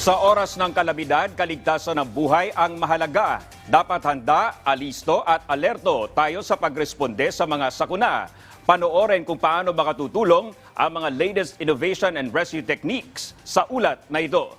Sa oras ng kalamidad, kaligtasan ng buhay ang mahalaga. Dapat handa, alisto at alerto tayo sa pagresponde sa mga sakuna. Panoorin kung paano makatutulong ang mga latest innovation and rescue techniques sa ulat na ito.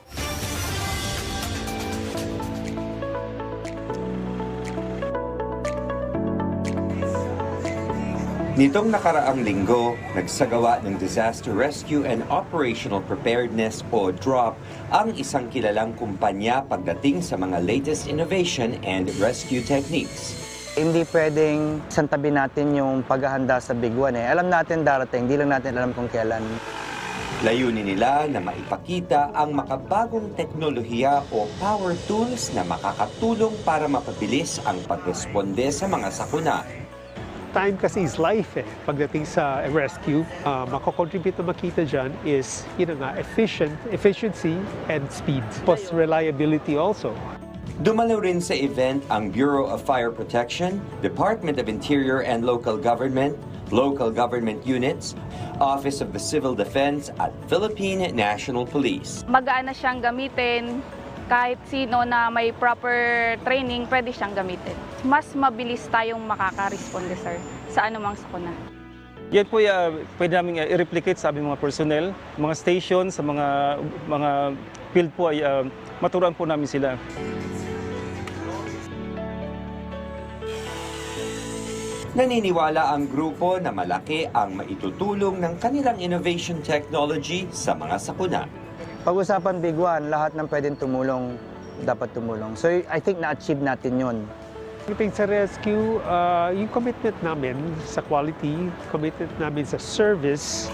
Nitong nakaraang linggo, nagsagawa ng Disaster Rescue and Operational Preparedness o DROP ang isang kilalang kumpanya pagdating sa mga latest innovation and rescue techniques. Hindi pwedeng santabi natin yung paghahanda sa Big One eh. Alam natin darating, hindi lang natin alam kung kailan. Layunin nila na maipakita ang makabagong teknolohiya o power tools na makakatulong para mapabilis ang pagresponde sa mga sakuna. Time kasi is life eh. Pagdating sa rescue, uh, makakontribute na makita dyan is, you know nga, efficient, efficiency and speed. Plus reliability also. Dumalo rin sa event ang Bureau of Fire Protection, Department of Interior and Local Government, local government units, Office of the Civil Defense at Philippine National Police. magaan na siyang gamitin. Kahit sino na may proper training, pwede siyang gamitin. Mas mabilis tayong makaka-responde, sir, sa anumang sakuna. Yan po uh, pwede namin uh, i-replicate sa aming mga personnel, mga station, sa mga mga field po ay uh, maturuan po namin sila. Naniniwala ang grupo na malaki ang maitutulong ng kanilang innovation technology sa mga sakuna. Pag-usapan Big One, lahat ng pwedeng tumulong, dapat tumulong. So I think na-achieve natin yun. Pagdating sa rescue, uh, yung commitment namin sa quality, commitment namin sa service,